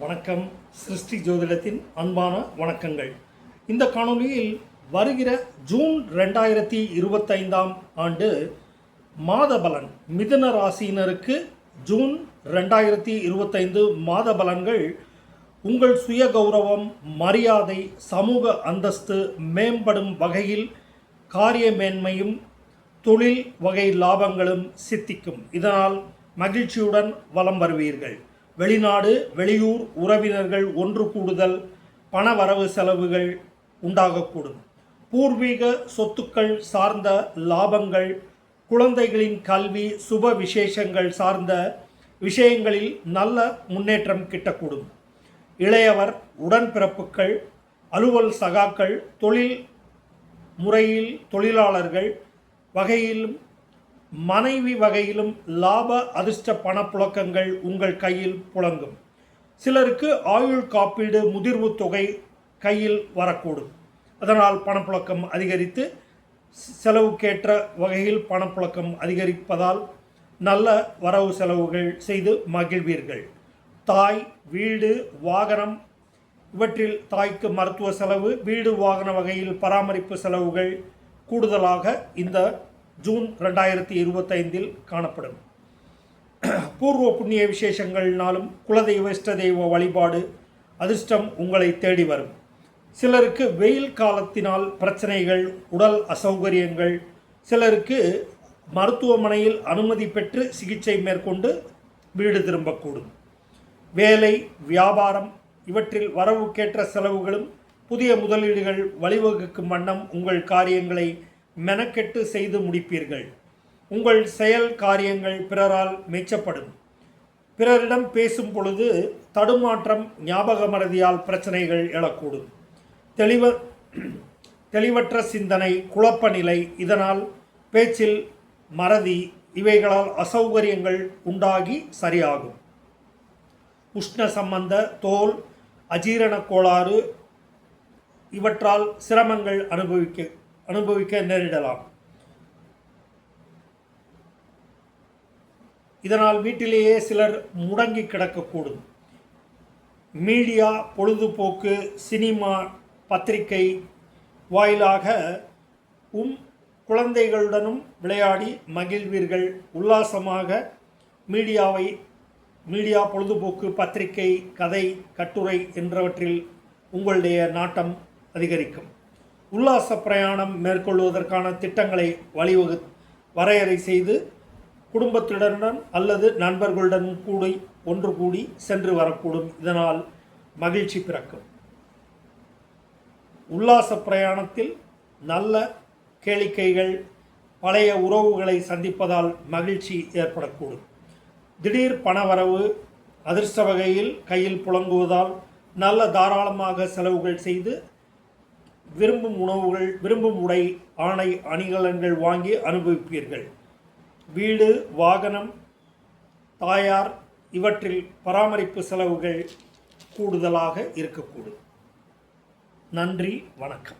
வணக்கம். சிருஷ்டி ஜோதிடத்தின் அன்பான வணக்கங்கள். இந்த காணொலியில் வருகிற ஜூன் ரெண்டாயிரத்தி இருபத்தைந்தாம் ஆண்டு மாத பலன் மிதுன ராசியினருக்கு ஜூன் ரெண்டாயிரத்தி இருபத்தைந்து மாத பலன்கள் உங்கள் சுய கௌரவம் மரியாதை சமூக அந்தஸ்து மேம்படும் வகையில் காரிய மேன்மையும் தொழில் வகை லாபங்களும் சித்திக்கும். இதனால் மகிழ்ச்சியுடன் வலம் வருவீர்கள். வெளிநாடு வெளியூர் உறவினர்கள் ஒன்று கூடுதல் பண வரவு செலவுகள் உண்டாகக்கூடும். பூர்வீக சொத்துக்கள் சார்ந்த லாபங்கள் குழந்தைகளின் கல்வி சுப விசேஷங்கள் சார்ந்த விஷயங்களில் நல்ல முன்னேற்றம் கிட்டக்கூடும். இளையவர் உடன்பிறப்புகள் அலுவல் சகாக்கள் தொழில் முறையில் தொழிலாளர்கள் வகையிலும் மனைவி வகையிலும் லாப அதிர்ஷ்ட பணப்புழக்கங்கள் உங்கள் கையில் புழங்கும். சிலருக்கு ஆயுள் காப்பீடு முதிர்வு தொகை கையில் வரக்கூடும். அதனால் பணப்புழக்கம் அதிகரித்து செலவுக்கேற்ற வகையில் பணப்புழக்கம் அதிகரிப்பதால் நல்ல வரவு செலவுகள் செய்து மகிழ்வீர்கள். தாய் வீடு வாகனம் இவற்றில் தாய்க்கு மருத்துவ செலவு வீடு வாகன வகையில் பராமரிப்பு செலவுகள் கூடுதலாக இந்த ஜூன் ரெண்டாயிரத்தி இருபத்தைந்தில் காணப்படும். பூர்வ புண்ணிய விசேஷங்கள்னாலும் குலதெய்வ இஷ்ட தெய்வ வழிபாடு அதிர்ஷ்டம் உங்களை தேடி வரும். சிலருக்கு வெயில் காலத்தினால் பிரச்சனைகள் உடல் அசௌகரியங்கள் சிலருக்கு மருத்துவமனையில் அனுமதி பெற்று சிகிச்சை மேற்கொண்டு வீடு திரும்பக்கூடும். வேலை வியாபாரம் இவற்றில் வரவுக்கேற்ற செலவுகளும் புதிய முதலீடுகள் வழிவகுக்கும் வண்ணம் உங்கள் காரியங்களை மெனக்கெட்டு செய்து முடிப்பீர்கள். உங்கள் செயல் காரியங்கள் பிறரால் மெச்சப்படும். பிறரிடம் பேசும் பொழுது தடுமாற்றம் ஞாபக மறதியால் பிரச்சனைகள் எழக்கூடும். தெளிவ தெளிவற்ற சிந்தனை குழப்ப நிலை இதனால் பேச்சில் மறதி இவைகளால் அசௌகரியங்கள் உண்டாகி சரியாகும். உஷ்ண சம்பந்த தோல் அஜீரண கோளாறு இவற்றால் சிரமங்கள் அனுபவிக்க அனுபவிக்க நேரிடலாம். இதனால் வீட்டிலேயே சிலர் முடங்கி கிடக்கக்கூடும். மீடியா பொழுதுபோக்கு சினிமா பத்திரிகை வாயிலாக உம் குழந்தைகளுடனும் விளையாடி மகிழ்வீர்கள். உல்லாசமாக மீடியாவை மீடியா பொழுதுபோக்கு பத்திரிகை கதை கட்டுரை என்றவற்றில் உங்களுடைய நாட்டம் அதிகரிக்கும். உல்லாச பிரயாணம் மேற்கொள்வதற்கான திட்டங்களை வழிவகு வரையறை செய்து குடும்பத்துடன் அல்லது நண்பர்களுடன் கூடி ஒன்று கூடி சென்று வரக்கூடும். இதனால் மகிழ்ச்சி பிறக்கும். உல்லாச பிரயாணத்தில் நல்ல கேளிக்கைகள் பழைய உறவுகளை சந்திப்பதால் மகிழ்ச்சி ஏற்படக்கூடும். திடீர் பணவரவு அதிர்ஷ்ட வகையில் கையில் புழங்குவதால் நல்ல தாராளமாக செலவுகள் செய்து விரும்பும் உணவுகள் விரும்பும் உடை ஆணை அணிகலன்கள் வாங்கி அனுபவிப்பீர்கள். வீடு வாகனம் தாயார் இவற்றில் பராமரிப்பு செலவுகள் கூடுதலாக இருக்கக்கூடும். நன்றி வணக்கம்.